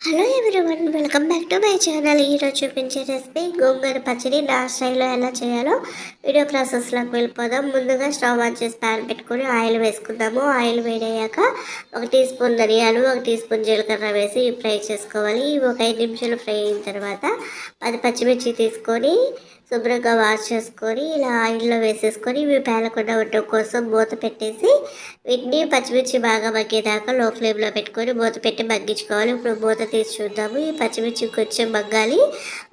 Hello everyone welcome back to my channel ఈరోజు చూపించే recipe గోంగూర పచ్చడి నా స్టైల్లో ఎలా చేయాలో వీడియో ప్రాసెస్లోకి వెళ్ళిపోదాం. ముందుగా స్టవ్ ఆన్ చేసి ప్యాన్ పెట్టుకొని ఆయిల్ వేసుకుందాము. ఆయిల్ వేడయ్యాక ఒక టీ స్పూన్ ధనియాలు ఒక టీ స్పూన్ జీలకర్ర వేసి ఫ్రై చేసుకోవాలి. ఒక ఐదు నిమిషాలు ఫ్రై అయిన తర్వాత పది పచ్చిమిర్చి తీసుకొని శుభ్రంగా వాష్ చేసుకొని ఇలా ఆయిల్లో వేసేసుకొని ఇవి పేలకుండా ఉండటం కోసం మూత పెట్టేసి వీటిని పచ్చిమిర్చి బాగా మగ్గేదాకా లో ఫ్లేమ్లో పెట్టుకొని మూత పెట్టి మగ్గించుకోవాలి. ఇప్పుడు మూత తీసి చూద్దాము. ఈ పచ్చిమిర్చి కొంచెం మగ్గాలి.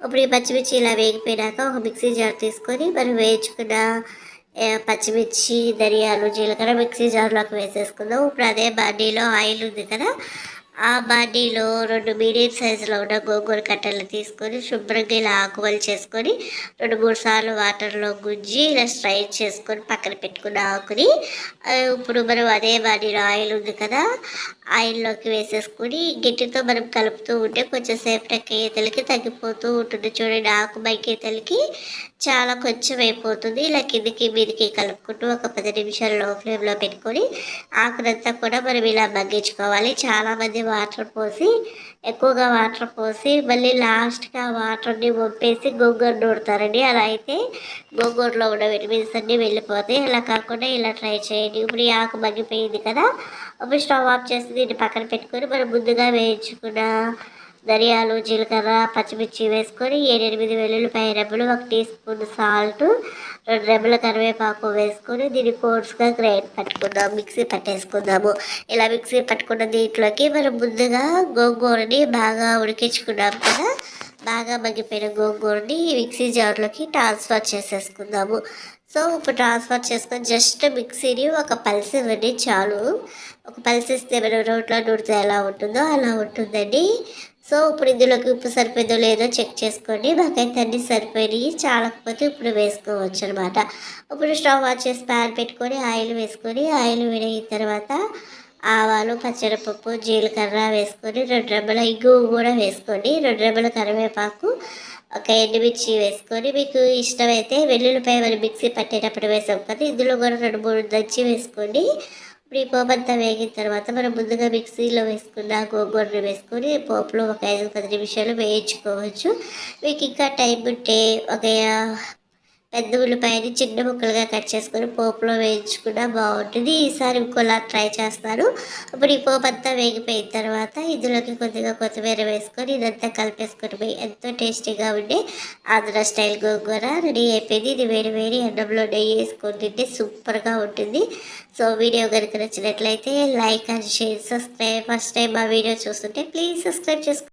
ఇప్పుడు ఈ పచ్చిమిర్చి ఇలా వేగిపోయినాక ఒక మిక్సీ జార్ తీసుకొని మనం వేయించుకున్న పచ్చిమిర్చి ధనియాలు జీలకర్ర మిక్సీ జార్లోకి వేసేసుకుందాం. ఇప్పుడు అదే బాడీలో ఆయిల్ ఉంది కదా ఆ బాడీలో రెండు మీడియం సైజులో ఉన్న గోంగూర కట్టలు తీసుకొని శుభ్రంగా ఇలా ఆకువలు చేసుకొని రెండు మూడు సార్లు వాటర్లో గుజ్జి ఇలా స్ట్రైట్ చేసుకొని పక్కన పెట్టుకున్న ఆకుని ఇప్పుడు మనం అదే బాడీలో ఆయిల్ ఉంది కదా ఆయిల్లోకి వేసేసుకొని గిట్టితో మనం కలుపుతూ ఉంటే కొంచెం సేపటికి ఈతలకి తగ్గిపోతూ ఉంటుంది. చూడండి ఆకు బైకీతలకి చాలా కొంచెం అయిపోతుంది. ఇలా కిందికి మీదికి కలుపుకుంటూ ఒక పది నిమిషాలు లో ఫ్లేమ్లో పెట్టుకొని ఆకునంతా కూడా మనం ఇలా మగ్గించుకోవాలి. చాలామంది వాటర్ పోసి ఎక్కువగా వాటర్ పోసి మళ్ళీ లాస్ట్గా వాటర్ని పంపేసి గోంగూర నూడతారండి అలా అయితే గోంగూరలో ఉన్న విటమిన్స్ అన్నీ వెళ్ళిపోతాయి అలా కాకుండా ఇలా ట్రై చేయండి. ఇప్పుడు ఈ ఆకు మగ్గిపోయింది కదా అప్పుడు స్టవ్ ఆఫ్ చేసి దీన్ని పక్కన పెట్టుకొని మనం ముందుగా వేయించుకున్న ధనియాలు జీలకర్ర పచ్చిమిర్చి వేసుకొని ఏడెనిమిది వెల్లుల్లిపాయ రెబ్బలు ఒక టీ స్పూన్ సాల్ట్ రెండు రెబ్బల కరివేపాకు వేసుకొని దీన్ని కోర్స్గా గ్రైండ్ పట్టుకుందాం మిక్సీ పట్టేసుకుందాము. ఇలా మిక్సీ పట్టుకున్న దీంట్లోకి మనం ముందుగా గోంగూరని బాగా ఉడికించుకున్నాం కదా బాగా మగ్గిపోయిన గోంగూరని మిక్సీ జార్లోకి ట్రాన్స్ఫర్ చేసేసుకుందాము. సో ఇప్పుడు ట్రాన్స్ఫర్ చేసుకొని జస్ట్ మిక్సీని ఒక పల్స్ ఇవ్వండి చాలు. ఒక పల్స్ ఇస్తే మనం రోట్లో నూడితే ఎలా ఉంటుందో అలా ఉంటుందండి. సో ఇప్పుడు ఇందులోకి ఉప్పు సరిపోయిందో లేదో చెక్ చేసుకోండి మాకైతే అన్నీ సరిపోయినాయి. చాలకపోతే ఇప్పుడు వేసుకోవచ్చు అనమాట ఇప్పుడు స్టవ్ ఆన్ చేసి ప్యాన్ పెట్టుకొని ఆయిల్ వేసుకొని ఆయిల్ విడిగిన తర్వాత ఆవాలు పచ్చడిపప్పు జీలకర్ర వేసుకొని రెండు రెబ్బల ఇగ్గు కూడా వేసుకోండి రెండు రెబ్బల కరివేపాకు ఒక ఎండుమిర్చి వేసుకొని మీకు ఇష్టమైతే వెల్లుల్లిపాయ మరి మిక్సీ పట్టేటప్పుడు వేసాం కదా ఇందులో కూడా రెండు మూడు దంచి వేసుకోండి ఇప్పుడు ఈ పోపు అంతా వేగిన తర్వాత మనం ముందుగా మిక్సీలో వేసుకున్న గోంగూరని వేసుకొని పోపులో ఒక ఐదు పది నిమిషాలు వేయించుకోవచ్చు. మీకు ఇంకా టైం ఉంటే ఒక పెద్ద ఉల్లిపాయని చిన్న ముక్కలుగా కట్ చేసుకొని పోపులో వేయించుకున్నా బాగుంటుంది. ఈసారి ఇంకోలా ట్రై చేస్తాను. ఇప్పుడు ఈ పోపు అంతా వేగిపోయిన తర్వాత ఇందులోకి కొద్దిగా కొత్తిమీర వేసుకొని ఇదంతా కలిపేసుకొని పోయి ఎంతో టేస్టీగా ఉండే ఆంధ్ర స్టైల్ గోంగూర రెడీ అయిపోయింది. ఇది వేడి వేడి అన్నంలో నెయ్యి వేసుకొని తింటే సూపర్గా ఉంటుంది. సో వీడియో కనుక నచ్చినట్లయితే like and share subscribe. First time మా వీడియో చూస్తుంటే ప్లీజ్ సబ్స్క్రైబ్ చేసుకో